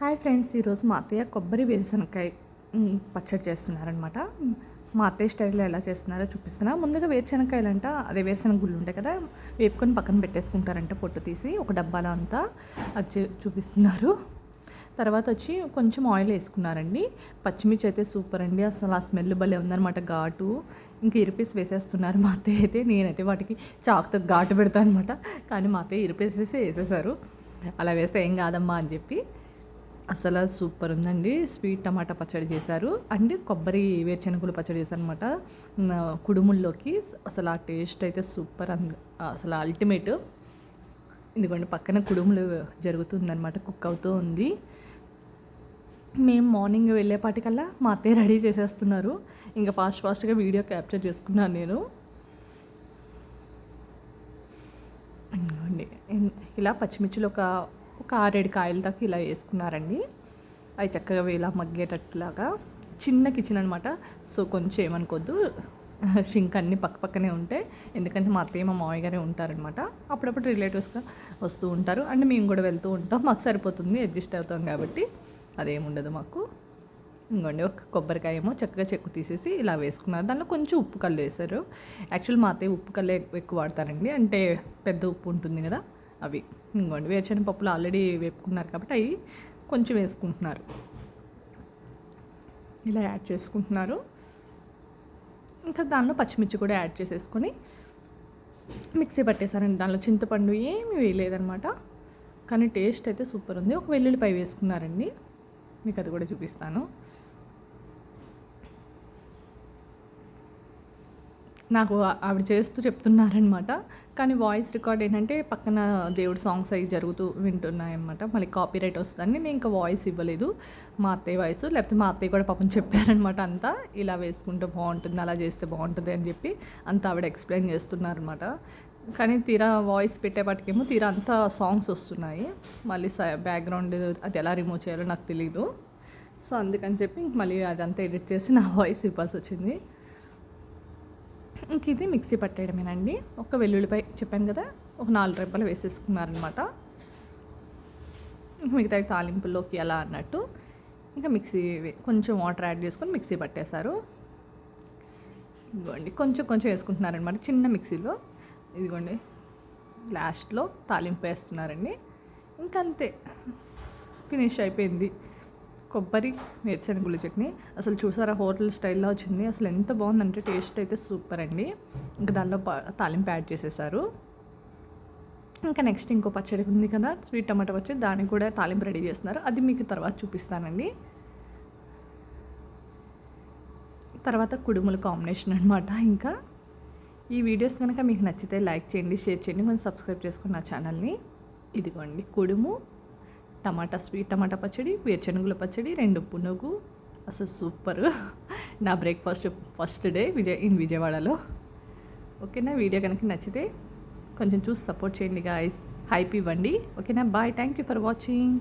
Hi friends ఈరోజు మా అత్తయ్య కొబ్బరి వేరుశనకాయ పచ్చడి చేస్తున్నారనమాట మా అత్తయ్య స్టైల్లో ఎలా చేస్తున్నారో చూపిస్తున్నా. ముందుగా వేరుశనకాయలు అంట అదే వేరుశనగ గుళ్ళు ఉంటాయి కదా వేపుకొని పక్కన పెట్టేసుకుంటారంట పొట్టు తీసి ఒక డబ్బాలో అంతా అది చూపిస్తున్నారు. తర్వాత వచ్చి కొంచెం ఆయిల్ వేసుకున్నారండి. పచ్చిమిర్చి అయితే సూపర్ అండి అసలు ఆ స్మెల్ భలే ఉందన్నమాట ఘాటు. ఇంకా ఇరిపేసి వేసేస్తున్నారు మా అత్తయ్య అయితే నేనైతే వాటికి చాకుతో ఘాటు పెడతాను అనమాట కానీ మా అత్తయ్య ఇరిపేసేసి వేసేసారు. అలా వేస్తే ఏం కాదమ్మా అని చెప్పి అసలు సూపర్ ఉందండి. స్వీట్ టమాటా పచ్చడి చేశారు. అండ్ కొబ్బరి వేరుశనగలు పచ్చడి చేశారు అనమాట కుడుముల్లోకి. అసలు ఆ టేస్ట్ అయితే సూపర్ అంద అసలు అల్టిమేట్. ఎందుకంటే పక్కన కుడుములు జరుగుతుందనమాట కుక్ అవుతూ ఉంది. మేము మార్నింగ్ వెళ్ళేపాటికల్లా మా అత్తయ్య రెడీ చేసేస్తున్నారు. ఇంకా ఫాస్ట్ ఫాస్ట్గా వీడియో క్యాప్చర్ చేసుకున్నాను నేను. ఇలా పచ్చిమిర్చిలు ఒక ఒక ఆరేడు కాయల దాకా ఇలా వేసుకున్నారండి. అవి చక్కగా ఇలా మగ్గేటట్టులాగా చిన్న కిచెన్ అనమాట సో కొంచెం ఏమనుకోద్దు. షింక్ అన్నీ పక్క పక్కనే ఉంటాయి ఎందుకంటే మా అత్తయ్య మా మామయ్య గారే ఉంటారనమాట అప్పుడప్పుడు రిలేటివ్స్గా వస్తూ ఉంటారు. అండ్ మేము కూడా వెళ్తూ ఉంటాం. మాకు సరిపోతుంది అడ్జస్ట్ అవుతాం కాబట్టి. అదేముండదు మాకు. ఇంకోండి ఒక కొబ్బరికాయ ఏమో చక్కగా చెక్కు తీసేసి ఇలా వేసుకున్నారు. దానిలో కొంచెం ఉప్పు కళ్ళు వేశారు. యాక్చువల్ మా అత్తయ్య ఉప్పు కళ్ళే ఎక్కువ వాడతారండి. అంటే పెద్ద ఉప్పు ఉంటుంది కదా. అవి. ఇంకోండి వేరుశనగ పప్పులు ఆల్రెడీ వేపుకున్నారు కాబట్టి అవి కొంచెం వేసుకుంటున్నారు. ఇలా యాడ్ చేసుకుంటున్నారు. ఇంకా దానిలో పచ్చిమిర్చి కూడా యాడ్ చేసేసుకొని మిక్సీ పట్టేశారండి దానిలో. చింతపండు ఏమీ వేయలేదనమాట కానీ టేస్ట్ అయితే సూపర్ ఉంది. ఒక వెల్లుల్లిపై వేసుకున్నారండి. మీకు అది కూడా చూపిస్తాను. నాకు ఆవిడ చేస్తూ చెప్తున్నారనమాట కానీ వాయిస్ రికార్డ్ ఏంటంటే పక్కన దేవుడు సాంగ్స్ అవి జరుగుతూ వింటున్నాయన్నమాట. మళ్ళీ కాపీ రైట్ వస్తుందని నేను ఇంకా వాయిస్ ఇవ్వలేదు. మా అత్తయ్య వాయిస్ లేకపోతే మా అత్తయ్య కూడా పాపం చెప్పారనమాట అంతా. ఇలా వేసుకుంటే బాగుంటుంది అలా చేస్తే బాగుంటుంది అని చెప్పి అంతా ఆవిడ ఎక్స్ప్లెయిన్ చేస్తున్నారనమాట కానీ తీరా వాయిస్ పెట్టేపాటికేమో తీరా అంతా సాంగ్స్ వస్తున్నాయి. మళ్ళీ బ్యాక్గ్రౌండ్ అది ఎలా రిమూవ్ చేయాలో నాకు తెలీదు. సో అందుకని చెప్పి ఇంక మళ్ళీ అదంతా ఎడిట్ చేసి నా వాయిస్ ఇవ్వాల్సి వచ్చింది. ఇంక ఇది మిక్సీ పట్టేయడమేనండి. ఒక వెల్లుల్లిపై చెప్పాను కదా ఒక నాలుగు రెబ్బలు వేసేసుకున్నారనమాట మిగతా తాలింపుల్లోకి ఎలా అన్నట్టు ఇంకా మిక్సీ కొంచెం వాటర్ యాడ్ చేసుకొని మిక్సీ పట్టేశారు. ఇదిగోండి కొంచెం కొంచెం వేసుకుంటున్నారనమాట చిన్న మిక్సీలో. ఇదిగోండి లాస్ట్లో తాలింపు వేస్తున్నారండి. ఇంకంతే ఫినిష్ అయిపోయింది. కొబ్బరి వేరుశనగుల చట్నీ. అసలు చూసారా? హోటల్ స్టైల్లో వచ్చింది. అసలు ఎంత బాగుందంటే టేస్ట్ అయితే సూపర్ అండి. ఇంకా దానిలో ప- తాలింపు యాడ్ చేసేసారు. ఇంకా నెక్స్ట్ ఇంకో పచ్చడి ఉంది కదా స్వీట్ టమాటా పచ్చడి. దానికి కూడా తాలింపు రెడీ చేస్తున్నారు. అది మీకు తర్వాత చూపిస్తానండి. తర్వాత కుడుముల కాంబినేషన్ అనమాట ఇంకా. ఈ వీడియోస్ కనుక మీకు నచ్చితే లైక్ చేయండి షేర్ చేయండి. కొంచెం సబ్స్క్రైబ్ చేసుకున్న నా ఛానల్ని. ఇదిగోండి కుడుము. టమాటా స్వీట్ టమాటా పచ్చడి వేరుశనగుల పచ్చడి రెండు పునుగు. అసలు సూపర్. నా breakfast first day Vijay in విజయవాడలో. ఓకేనా? వీడియో కనుక నచ్చితే కొంచెం చూసి సపోర్ట్ చేయండి గాయస్ హైప్ ఇవ్వండి. ఓకేనా? Bye thank you for watching